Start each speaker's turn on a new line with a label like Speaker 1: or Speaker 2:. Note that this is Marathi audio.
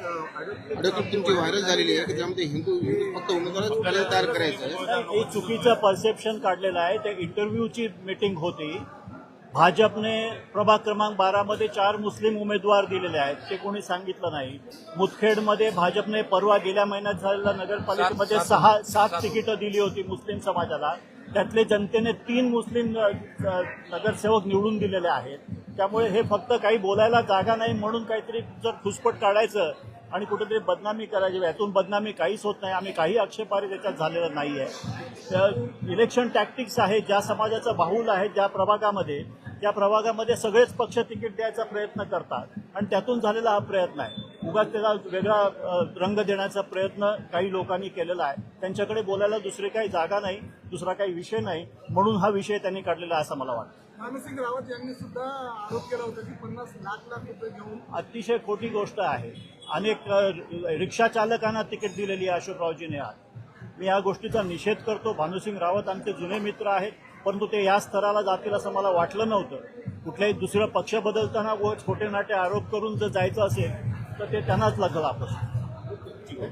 Speaker 1: अडकून तुमची व्हायरल झालेली आहे की त्यामध्ये हिंदू हिंदू फक्त उमेदवारच आपल्याला तयार करायचं आहे.
Speaker 2: हे चुकीचं परसेप्शन काढलेलं आहे. ते इंटरव्ह्यूची मीटिंग होती. भाजपने प्रभाग क्रमांक बारामध्ये चार मुस्लिम उमेदवार दिलेले आहेत. ते कोणी सांगितलं नाही. मुदखेडमध्ये भाजपने परवा गेल्या महिन्यात झालेल्या नगरपालिकेमध्ये सहा सात तिकीटं दिली होती मुस्लिम समाजाला. त्यातले जनतेने तीन मुस्लिम नगरसेवक निवडून दिलेले आहेत. त्यामुळे हे फक्त काही बोलायला जागा नाही म्हणून काहीतरी जर खुसपट काढायचं आणि कुठेतरी बदनामी करायची यातून बदनामी काहीच होत नाही. आम्ही काही आक्षेपारी त्याच्यात झालेलं नाही आहे इलेक्शन टॅक्टिक्स आहे ज्या समाजाचा बाहुल आहे ज्या प्रभागामध्ये त्या प्रभागामध्ये सगळेच पक्ष तिकीट द्यायचा प्रयत्न करतात. आणि त्यातून झालेला हा प्रयत्न आहे. उगाच त्याला वेगळा रंग देण्याचा प्रयत्न काही लोकांनी केलेला आहे. त्यांच्याकडे बोलायला दुसरी काही जागा नाही दुसरा काही विषय नाही. म्हणून हा विषय त्यांनी काढलेला आहे असं मला वाटतं.
Speaker 3: मानसिंग रावत यांनी सुद्धा आरोप केला होता की पन्नास लाख लाख रुपये घेऊन
Speaker 2: अतिशय खोटी गोष्ट आहे. अनेक रिक्षा चालकांना तिकीट दिलेली आहे अशोकरावजीने आज. मी या गोष्टीचा निषेध करतो. भानुसिंग रावत आमचे जुने मित्र आहेत परंतु ते या स्तराला जातील असं मला वाटलं नव्हतं. कुठल्याही दुसरं पक्ष बदलताना व छोटे नाटे आरोप करून जर जायचं असेल तर ते त्यांनाच लागलं आपण
Speaker 1: ठीक आहे.